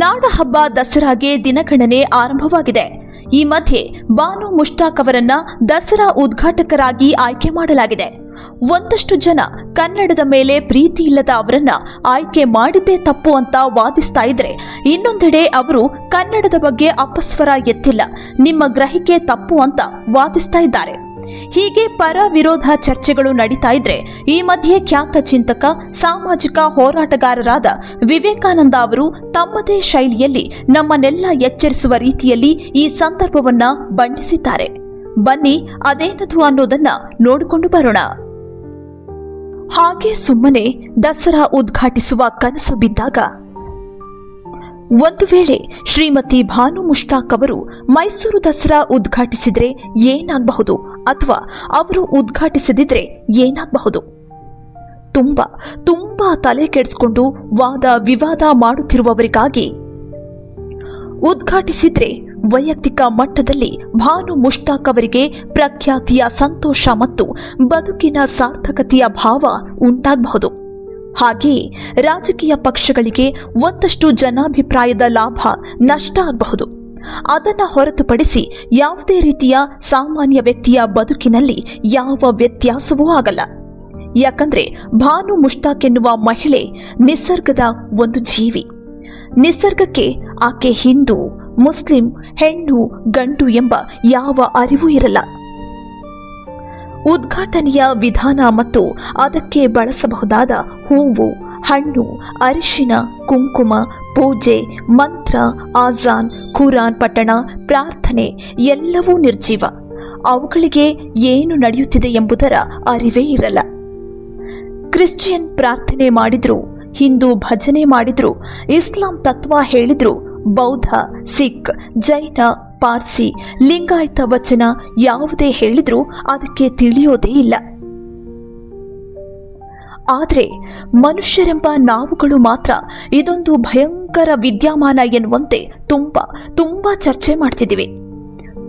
ನಾಡಹಬ್ಬ ದಸರಾಗೆ ದಿನಗಣನೆ ಆರಂಭವಾಗಿದೆ. ಈ ಮಧ್ಯೆ ಬಾನು ಮುಷ್ತಾಕ್ ಅವರನ್ನ ದಸರಾ ಉದ್ಘಾಟಕರಾಗಿ ಆಯ್ಕೆ ಮಾಡಲಾಗಿದೆ. ಒಂದಷ್ಟು ಜನ ಕನ್ನಡದ ಮೇಲೆ ಪ್ರೀತಿ ಇಲ್ಲದ ಅವರನ್ನ ಆಯ್ಕೆ ಮಾಡಿದ್ದೇ ತಪ್ಪು ಅಂತ ವಾದಿಸ್ತಾ ಇದ್ರೆ ಇನ್ನೊಂದೆಡೆ ಅವರು ಕನ್ನಡದ ಬಗ್ಗೆ ಅಪಸ್ವರ ಎತ್ತಿಲ್ಲ. ನಿಮ್ಮ ಗ್ರಹಿಕೆ ತಪ್ಪು ಅಂತ ವಾದಿಸ್ತಾ ಇದ್ದಾರೆ. ಹೀಗೆ ಪರ ವಿರೋಧ ಚರ್ಚೆಗಳು ನಡೀತಾ ಇದ್ರೆ ಈ ಮಧ್ಯೆ ಖ್ಯಾತ ಚಿಂತಕ, ಸಾಮಾಜಿಕ ಹೋರಾಟಗಾರರಾದ ವಿವೇಕಾನಂದ ಅವರು ತಮ್ಮದೇ ಶೈಲಿಯಲ್ಲಿ ನಮ್ಮನ್ನೆಲ್ಲ ಎಚ್ಚರಿಸುವ ರೀತಿಯಲ್ಲಿ ಈ ಸಂದರ್ಭವನ್ನ ಬಣ್ಣಿಸಿದ್ದಾರೆ ಬನ್ನಿ ಅದೇನದು ಅನ್ನೋದನ್ನ ನೋಡಿಕೊಂಡು ಬರೋಣ. ಹಾಗೆ ಸುಮ್ಮನೆ ದಸರಾ ಉದ್ಘಾಟಿಸುವ ಕನಸು ಬಿದ್ದಾಗ. ಒಂದು ವೇಳೆ ಶ್ರೀಮತಿ ಭಾನು ಮುಷ್ತಾಕ್ ಅವರು ಮೈಸೂರು ದಸರಾ ಉದ್ಘಾಟಿಸಿದ್ರೆ ಏನಾಗಬಹುದು? ಅಥವಾ ಅವರು ಉದ್ಘಾಟಿಸದಿದ್ರೆ ಏನಾಗಬಹುದು? ತುಂಬಾ ತುಂಬಾ ತಲೆ ಕೆಡಿಸ್ಕೊಂಡು ವಾದ ವಿವಾದ ಮಾಡುತ್ತಿರುವವರಿಗಾಗಿ ಉದ್ಘಾಟಿಸಿದ್ರೆ ವೈಯಕ್ತಿಕ ಮಟ್ಟದಲ್ಲಿ ಭಾನು ಮುಷ್ತಾಕ್ ಅವರಿಗೆ ಪ್ರಖ್ಯಾತಿಯ ಸಂತೋಷ ಮತ್ತು ಬದುಕಿನ ಸಾರ್ಥಕತೆಯ ಭಾವ ಉಂಟಾಗಬಹುದು. ಹಾಗೆಯೇ ರಾಜಕೀಯ ಪಕ್ಷಗಳಿಗೆ ಒಂದಷ್ಟು ಜನಾಭಿಪ್ರಾಯದ ಲಾಭ ನಷ್ಟ ಆಗಬಹುದು ಅದನ್ನ ಹೊರತುಪಡಿಸಿ ಯಾವುದೇ ರೀತಿಯ ಸಾಮಾನ್ಯ ವ್ಯಕ್ತಿಯ ಬದುಕಿನಲ್ಲಿ ಯಾವ ವ್ಯತ್ಯಾಸವೂ ಆಗಲ್ಲ. ಯಾಕಂದ್ರೆ ಭಾನು ಮುಷ್ತಾಕ್ ಎನ್ನುವ ಮಹಿಳೆ ನಿಸರ್ಗದ ಒಂದು ಜೀವಿ. ನಿಸರ್ಗಕ್ಕೆ ಆಕೆ ಹಿಂದೂ, ಮುಸ್ಲಿಂ, ಹೆಣ್ಣು, ಗಂಡು ಎಂಬ ಯಾವ ಅರಿವು ಇರಲ್ಲ. ಉದ್ಘಾಟನೆಯ ವಿಧಾನ ಮತ್ತು ಅದಕ್ಕೆ ಬಳಸಬಹುದಾದ ಹೂವು ಹಣ್ಣು, ಅರಿಶಿನ, ಕುಂಕುಮ, ಪೂಜೆ, ಮಂತ್ರ, ಆಜಾನ್, ಖುರಾನ್ ಪಠಣ, ಪ್ರಾರ್ಥನೆ ಎಲ್ಲವೂ ನಿರ್ಜೀವ. ಅವುಗಳಿಗೆ ಏನು ನಡೆಯುತ್ತಿದೆ ಎಂಬುದರ ಅರಿವೇ ಇರಲ್ಲ. ಕ್ರಿಶ್ಚಿಯನ್ ಪ್ರಾರ್ಥನೆ ಮಾಡಿದ್ರು, ಹಿಂದೂ ಭಜನೆ ಮಾಡಿದ್ರು, ಇಸ್ಲಾಂ ತತ್ವ ಹೇಳಿದ್ರು, ಬೌದ್ಧ, ಸಿಖ್, ಜೈನ, ಪಾರ್ಸಿ, ಲಿಂಗಾಯತ ವಚನ ಯಾವುದೇ ಹೇಳಿದ್ರೂ ಅದಕ್ಕೆ ತಿಳಿಯೋದೇ ಇಲ್ಲ. ಆದರೆ ಮನುಷ್ಯರೆಂಬ ನಾವುಗಳು ಮಾತ್ರ ಇದೊಂದು ಭಯಂಕರ ವಿದ್ಯಮಾನ ಎನ್ನುವಂತೆ ತುಂಬ ತುಂಬ ಚರ್ಚೆ ಮಾಡ್ತಿದ್ದೀವಿ.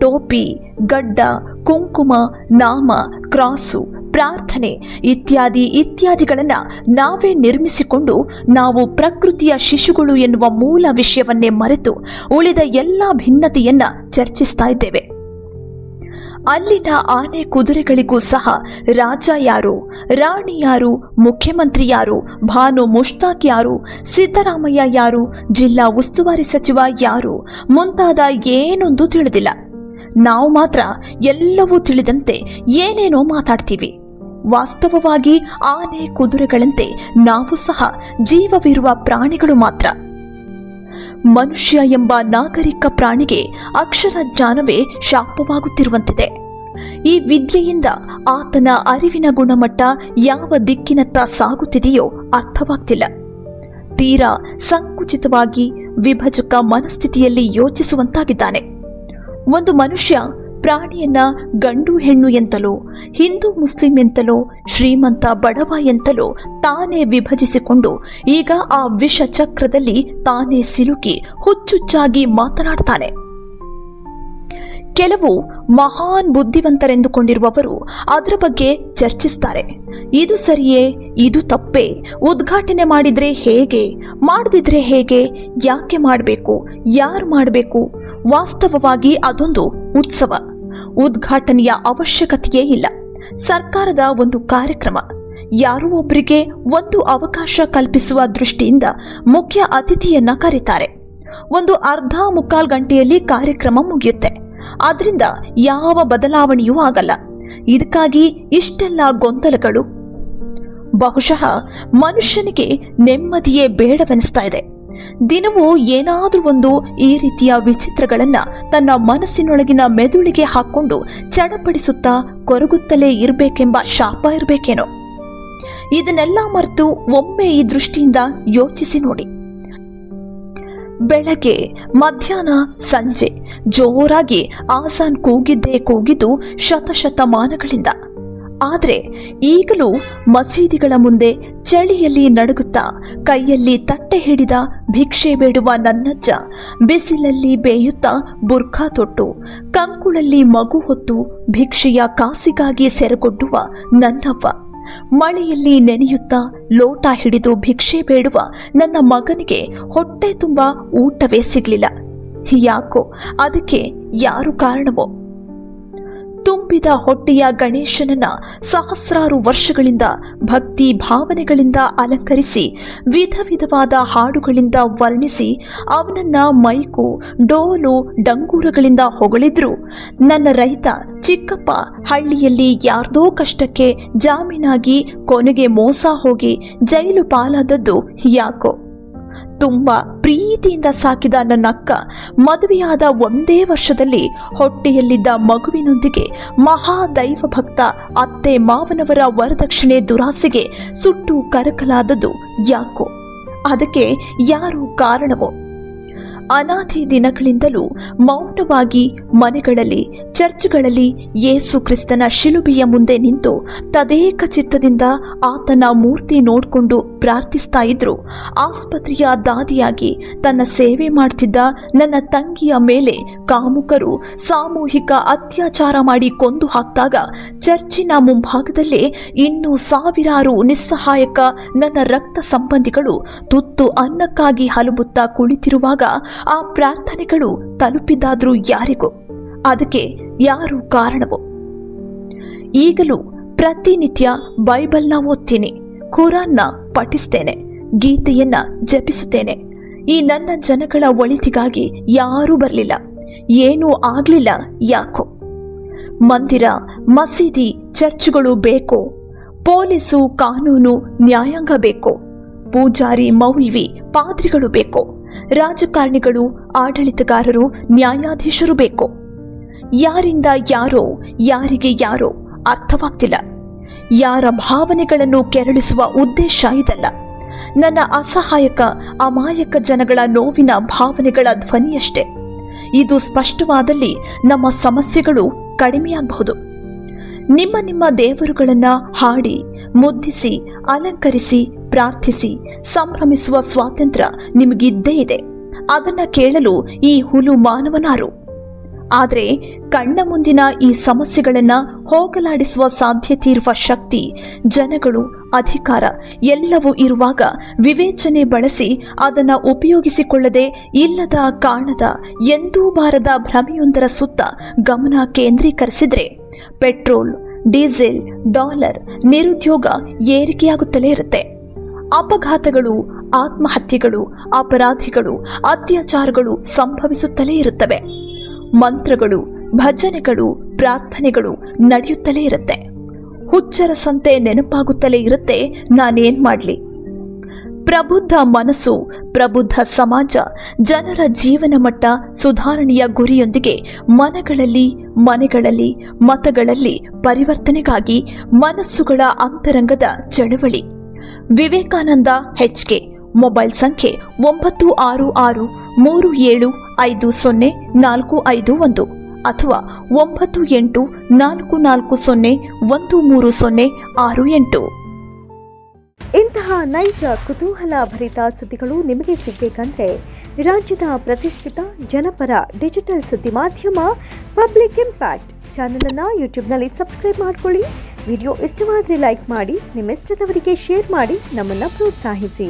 ಟೋಪಿ, ಗಡ್ಡ, ಕುಂಕುಮ, ನಾಮ, ಕ್ರಾಸು, ಪ್ರಾರ್ಥನೆ ಇತ್ಯಾದಿ ಇತ್ಯಾದಿಗಳನ್ನು ನಾವೇ ನಿರ್ಮಿಸಿಕೊಂಡು ನಾವು ಪ್ರಕೃತಿಯ ಶಿಶುಗಳು ಎನ್ನುವ ಮೂಲ ವಿಷಯವನ್ನೇ ಮರೆತು ಉಳಿದ ಎಲ್ಲ ಭಿನ್ನತೆಯನ್ನು ಚರ್ಚಿಸ್ತಾ ಇದ್ದೇವೆ. ಅಲ್ಲಿನ ಆನೆ ಕುದುರೆಗಳಿಗೂ ಸಹ ರಾಜ ಯಾರು, ರಾಣಿ ಯಾರು, ಮುಖ್ಯಮಂತ್ರಿ ಯಾರು, ಭಾನು ಮುಷ್ತಾಕ್ ಯಾರು, ಸಿದ್ದರಾಮಯ್ಯ ಯಾರು, ಜಿಲ್ಲಾ ಉಸ್ತುವಾರಿ ಸಚಿವ ಯಾರು, ಮುಂತಾದ ಏನೊಂದು ತಿಳಿದಿಲ್ಲ. ನಾವು ಮಾತ್ರ ಎಲ್ಲವೂ ತಿಳಿದಂತೆ ಏನೇನೋ ಮಾತಾಡ್ತೀವಿ. ವಾಸ್ತವವಾಗಿ ಆನೆ ಕುದುರೆಗಳಂತೆ ನಾವು ಸಹ ಜೀವವಿರುವ ಪ್ರಾಣಿಗಳು ಮಾತ್ರ. ಮನುಷ್ಯ ಎಂಬ ನಾಗರಿಕ ಪ್ರಾಣಿಗೆ ಅಕ್ಷರ ಜ್ಞಾನವೇ ಶಾಪವಾಗುತ್ತಿರುವಂತಿದೆ. ಈ ವಿದ್ಯೆಯಿಂದ ಆತನ ಅರಿವಿನ ಗುಣಮಟ್ಟ ಯಾವ ದಿಕ್ಕಿನತ್ತ ಸಾಗುತ್ತಿದೆಯೋ ಅರ್ಥವಾಗ್ತಿಲ್ಲ. ತೀರಾ ಸಂಕುಚಿತವಾಗಿ ವಿಭಜಕ ಮನಸ್ಥಿತಿಯಲ್ಲಿ ಯೋಚಿಸುವಂತಾಗಿದ್ದಾನೆ. ಒಂದು ಮನುಷ್ಯ ಪ್ರಾಣಿಯನ್ನ ಗಂಡು ಹೆಣ್ಣು ಎಂತಲೋ, ಹಿಂದೂ ಮುಸ್ಲಿಂ ಎಂತಲೋ, ಶ್ರೀಮಂತ ಬಡವ ಎಂತಲೋ ತಾನೇ ವಿಭಜಿಸಿಕೊಂಡು ಈಗ ಆ ವಿಷ ಚಕ್ರದಲ್ಲಿ ತಾನೇ ಸಿಲುಕಿ ಹುಚ್ಚುಚ್ಚಾಗಿ ಮಾತನಾಡ್ತಾನೆ. ಕೆಲವು ಮಹಾನ್ ಬುದ್ಧಿವಂತರೆಂದುಕೊಂಡಿರುವವರು ಅದರ ಬಗ್ಗೆ ಚರ್ಚಿಸ್ತಾರೆ. ಇದು ಸರಿಯೇ, ಇದು ತಪ್ಪೇ, ಉದ್ಘಾಟನೆ ಮಾಡಿದ್ರೆ ಹೇಗೆ, ಮಾಡದಿದ್ರೆ ಹೇಗೆ, ಯಾಕೆ ಮಾಡಬೇಕು, ಯಾರು ಮಾಡಬೇಕು, ವಾಸ್ತವವಾಗಿ ಅದೊಂದು ಉತ್ಸವ. ಉದ್ಘಾಟನೆಯ ಅವಶ್ಯಕತೆಯೇ ಇಲ್ಲ. ಸರ್ಕಾರದ ಒಂದು ಕಾರ್ಯಕ್ರಮ. ಯಾರೋ ಒಬ್ಬರಿಗೆ ಒಂದು ಅವಕಾಶ ಕಲ್ಪಿಸುವ ದೃಷ್ಟಿಯಿಂದ ಮುಖ್ಯ ಅತಿಥಿಯನ್ನ ಕರೀತಾರೆ. ಒಂದು ಅರ್ಧ ಮುಕ್ಕಾಲ್ ಗಂಟೆಯಲ್ಲಿ ಕಾರ್ಯಕ್ರಮ ಮುಗಿಯುತ್ತೆ. ಆದ್ರಿಂದ ಯಾವ ಬದಲಾವಣೆಯೂ ಆಗಲ್ಲ. ಇದಕ್ಕಾಗಿ ಇಷ್ಟೆಲ್ಲ ಗೊಂದಲಗಳು. ಬಹುಶಃ ಮನುಷ್ಯನಿಗೆ ನೆಮ್ಮದಿಯೇ ಬೇಡವೆನಿಸ್ತಾ ಇದೆ. ದಿನವೂ ಏನಾದರೂ ಒಂದು ಈ ರೀತಿಯ ವಿಚಿತ್ರಗಳನ್ನ ತನ್ನ ಮನಸ್ಸಿನೊಳಗಿನ ಮೆದುಳಿಗೆ ಹಾಕ್ಕೊಂಡು ಚಡಪಡಿಸುತ್ತಾ ಕೊರಗುತ್ತಲೇ ಇರಬೇಕೆಂಬ ಶಾಪ ಇರಬೇಕೇನೋ? ಇದನ್ನೆಲ್ಲ ಮರೆತು ಒಮ್ಮೆ ಈ ದೃಷ್ಟಿಯಿಂದ ಯೋಚಿಸಿ ನೋಡಿ. ಬೆಳಗ್ಗೆ, ಮಧ್ಯಾಹ್ನ, ಸಂಜೆ ಜೋರಾಗಿ ಆಸಾನ್ ಕೂಗಿದ್ದೇ ಕೂಗಿದ್ದು ಶತಶತಮಾನಗಳಿಂದ. ಆದರೆ ಈಗಲೂ ಮಸೀದಿಗಳ ಮುಂದೆ ಚಳಿಯಲ್ಲಿ ನಡುಗುತ್ತಾ ಕೈಯಲ್ಲಿ ತಟ್ಟೆ ಹಿಡಿದ ಭಿಕ್ಷೆ ಬೇಡುವ ನನ್ನಜ್ಜ, ಬಿಸಿಲಲ್ಲಿ ಬೇಯುತ್ತಾ ಬುರ್ಖಾ ತೊಟ್ಟು, ಕಂಕುಳಲ್ಲಿ ಮಗು ಹೊತ್ತು ಭಿಕ್ಷೆಯ ಕಾಸಿಗಾಗಿ ಸೆರೆಗೊಡ್ಡುವ ನನ್ನವ್ವ. ಮಳೆಯಲ್ಲಿ ನೆನೆಯುತ್ತಾ ಲೋಟ ಹಿಡಿದು ಭಿಕ್ಷೆ ಬೇಡುವ ನನ್ನ ಮಗನಿಗೆ ಹೊಟ್ಟೆ ತುಂಬ ಊಟವೇ ಸಿಗ್ಲಿಲ್ಲ. ಯಾಕೋ ಅದಕ್ಕೆ ಯಾರು ಕಾರಣವೋ? ತುಂಬಿದ ಹೊಟ್ಟೆಯ ಗಣೇಶನನ್ನ ಸಹಸ್ರಾರು ವರ್ಷಗಳಿಂದ ಭಕ್ತಿ ಭಾವನೆಗಳಿಂದ ಅಲಂಕರಿಸಿ, ವಿಧ ವಿಧವಾದ ಹಾಡುಗಳಿಂದ ವರ್ಣಿಸಿ, ಅವನನ್ನ ಮೈಕು, ಡೋಲು, ಡಂಗೂರಗಳಿಂದ ಹೊಗಳಿದ್ರು. ನನ್ನ ರೈತ ಚಿಕ್ಕಪ್ಪ ಹಳ್ಳಿಯಲ್ಲಿ ಯಾರ್ದೋ ಕಷ್ಟಕ್ಕೆ ಜಾಮೀನಾಗಿ ಕೊನೆಗೆ ಮೋಸ ಹೋಗಿ ಜೈಲು ಪಾಲಾದದ್ದು ಯಾಕೋ? ತುಂಬಾ ಪ್ರೀತಿಯಿಂದ ಸಾಕಿದ ನನ್ನ ಅಕ್ಕ ಮದುವೆಯಾದ ಒಂದೇ ವರ್ಷದಲ್ಲಿ ಹೊಟ್ಟೆಯಲ್ಲಿದ್ದ ಮಗುವಿನೊಂದಿಗೆ ಮಹಾದೈವ ಭಕ್ತ ಅತ್ತೆ ಮಾವನವರ ವರದಕ್ಷಿಣೆ ದುರಾಸೆಗೆ ಸುಟ್ಟು ಕರಕಲಾದದ್ದು ಯಾಕೋ? ಅದಕ್ಕೆ ಯಾರು ಕಾರಣವೋ? ಅನಾದಿ ದಿನಗಳಿಂದಲೂ ಮೌನವಾಗಿ ಮನೆಗಳಲ್ಲಿ, ಚರ್ಚ್ಗಳಲ್ಲಿ ಯೇಸು ಕ್ರಿಸ್ತನ ಶಿಲುಬೆಯ ಮುಂದೆ ನಿಂತು ತದೇಕ ಚಿತ್ತದಿಂದ ಆತನ ಮೂರ್ತಿ ನೋಡಿಕೊಂಡು ಪ್ರಾರ್ಥಿಸ್ತಾ ಇದ್ರು. ಆಸ್ಪತ್ರೆಯ ದಾದಿಯಾಗಿ ತನ್ನ ಸೇವೆ ಮಾಡ್ತಿದ್ದ ನನ್ನ ತಂಗಿಯ ಮೇಲೆ ಕಾಮುಕರು ಸಾಮೂಹಿಕ ಅತ್ಯಾಚಾರ ಮಾಡಿ ಕೊಂದು ಹಾಕಿದಾಗ ಚರ್ಚಿನ ಮುಂಭಾಗದಲ್ಲೇ ಇನ್ನೂ ಸಾವಿರಾರು ನಿಸ್ಸಹಾಯಕ ನನ್ನ ರಕ್ತ ಸಂಬಂಧಿಗಳು ತುತ್ತು ಅನ್ನಕ್ಕಾಗಿ ಹಲುಬುತ್ತಾ ಕುಳಿತಿರುವಾಗ ಆ ಪ್ರಾರ್ಥನೆಗಳು ತಲುಪಿದಾದ್ರೂ ಯಾರಿಗೂ? ಅದಕ್ಕೆ ಯಾರು ಕಾರಣವೋ? ಈಗಲೂ ಪ್ರತಿನಿತ್ಯ ಬೈಬಲ್ನ ಓದ್ತೀನಿ, ಖುರಾನ್ನ ಪಠಿಸ್ತೇನೆ, ಗೀತೆಯನ್ನ ಜಪಿಸುತ್ತೇನೆ. ಈ ನನ್ನ ಜನಗಳ ಒಳಿತಿಗಾಗಿ ಯಾರೂ ಬರಲಿಲ್ಲ. ಏನೂ ಆಗ್ಲಿಲ್ಲ ಯಾಕೋ. ಮಂದಿರ, ಮಸೀದಿ, ಚರ್ಚ್ಗಳು ಬೇಕೋ? ಪೊಲೀಸು, ಕಾನೂನು, ನ್ಯಾಯಾಂಗ ಬೇಕೋ? ಪೂಜಾರಿ, ಮೌಲ್ವಿ, ಪಾದ್ರಿಗಳು ಬೇಕೋ? ರಾಜಕಾರಣಿಗಳು, ಆಡಳಿತಗಾರರು, ನ್ಯಾಯಾಧೀಶರು ಬೇಕೋ? ಯಾರಿಂದ ಯಾರೋ, ಯಾರಿಗೆ ಯಾರೋ ಅರ್ಥವಾಗ್ತಿಲ್ಲ. ಯಾರ ಭಾವನೆಗಳನ್ನು ಕೆರಳಿಸುವ ಉದ್ದೇಶ ಇದಲ್ಲ. ನನ್ನ ಅಸಹಾಯಕ, ಅಮಾಯಕ ಜನಗಳ ನೋವಿನ ಭಾವನೆಗಳ ಧ್ವನಿಯಷ್ಟೇ. ಇದು ಸ್ಪಷ್ಟವಾದಲ್ಲಿ ನಮ್ಮ ಸಮಸ್ಯೆಗಳು ಕಡಿಮೆಯಾಗಬಹುದು. ನಿಮ್ಮ ನಿಮ್ಮ ದೇವರುಗಳನ್ನು ಹಾಡಿ, ಮುದ್ದಿಸಿ, ಅಲಂಕರಿಸಿ, ಪ್ರಾರ್ಥಿಸಿ, ಸಂಭ್ರಮಿಸುವ ಸ್ವಾತಂತ್ರ್ಯ ನಿಮಗಿದ್ದೇ ಇದೆ. ಅದನ್ನು ಕೇಳಲು ಈ ಹುಲು ಮಾನವನಾರು. ಆದರೆ ಕಣ್ಣ ಮುಂದಿನ ಈ ಸಮಸ್ಯೆಗಳನ್ನ ಹೋಗಲಾಡಿಸುವ ಸಾಧ್ಯತೆ ಇರುವ ಶಕ್ತಿ, ಜನಗಳು, ಅಧಿಕಾರ ಎಲ್ಲವೂ ಇರುವಾಗ ವಿವೇಚನೆ ಬಳಸಿ ಅದನ್ನ ಉಪಯೋಗಿಸಿಕೊಳ್ಳದೆ ಇಲ್ಲದ ಕಾಣದ ಎಂದೂ ಬಾರದ ಭ್ರಮೆಯೊಂದರ ಸುತ್ತ ಗಮನ ಕೇಂದ್ರೀಕರಿಸಿದ್ರೆ ಪೆಟ್ರೋಲ್, ಡೀಸೆಲ್, ಡಾಲರ್ ನಿರುದ್ಯೋಗ ಏರಿಕೆಯಾಗುತ್ತಲೇ ಇರುತ್ತೆ. ಅಪಘಾತಗಳು, ಆತ್ಮಹತ್ಯೆಗಳು, ಅಪರಾಧಿಗಳು, ಅತ್ಯಾಚಾರಗಳು ಸಂಭವಿಸುತ್ತಲೇ ಇರುತ್ತವೆ. ಮಂತ್ರಗಳು, ಭಜನೆಗಳು, ಪ್ರಾರ್ಥನೆಗಳು ನಡೆಯುತ್ತಲೇ ಇರುತ್ತೆ. ಹುಚ್ಚರ ಸಂತೆ ನೆನಪಾಗುತ್ತಲೇ ಇರುತ್ತೆ. ನಾನೇನ್ ಮಾಡಲಿ? ಪ್ರಬುದ್ಧ ಮನಸ್ಸು, ಪ್ರಬುದ್ಧ ಸಮಾಜ, ಜನರ ಜೀವನ ಮಟ್ಟ ಸುಧಾರಣೆಯ ಗುರಿಯೊಂದಿಗೆ ಮನಗಳಲ್ಲಿ, ಮನೆಗಳಲ್ಲಿ, ಮತಗಳಲ್ಲಿ ಪರಿವರ್ತನೆಗಾಗಿ ಮನಸ್ಸುಗಳ ಅಂತರಂಗದ ಚಳವಳಿ. ವಿವೇಕಾನಂದ ಹೆಚ್ಕೆ ಮೊಬೈಲ್ ಸಂಖ್ಯೆ ಒಂಬತ್ತು ಆರು ಆರು ಮೂರು ಏಳು ಐದು ಸೊನ್ನೆ ನಾಲ್ಕು ಐದು ಒಂದು ಅಥವಾ ಒಂಬತ್ತು ಎಂಟು ನಾಲ್ಕು ನಾಲ್ಕು ಸೊನ್ನೆ ಒಂದು ಮೂರು ಸೊನ್ನೆ ಆರು ಎಂಟು. ಇಂತಹ ನೈಜ ಕುತೂಹಲ ಭರಿತ ಸುದ್ದಿಗಳು ನಿಮಗೆ ಸಿಗಬೇಕಂದ್ರೆ ರಾಜ್ಯದ ಪ್ರತಿಷ್ಠಿತ ಜನಪರ ಡಿಜಿಟಲ್ ಸುದ್ದಿ ಮಾಧ್ಯಮ ಪಬ್ಲಿಕ್ ಇಂಪ್ಯಾಕ್ಟ್ ಚಾನಲನ್ನು ಯೂಟ್ಯೂಬ್ನಲ್ಲಿ ಸಬ್ಸ್ಕ್ರೈಬ್ ಮಾಡ್ಕೊಳ್ಳಿ. ವಿಡಿಯೋ ಇಷ್ಟವಾದರೆ ಲೈಕ್ ಮಾಡಿ, ನಿಮ್ಮಿಷ್ಟದವರಿಗೆ ಶೇರ್ ಮಾಡಿ, ನಮ್ಮನ್ನು ಪ್ರೋತ್ಸಾಹಿಸಿ.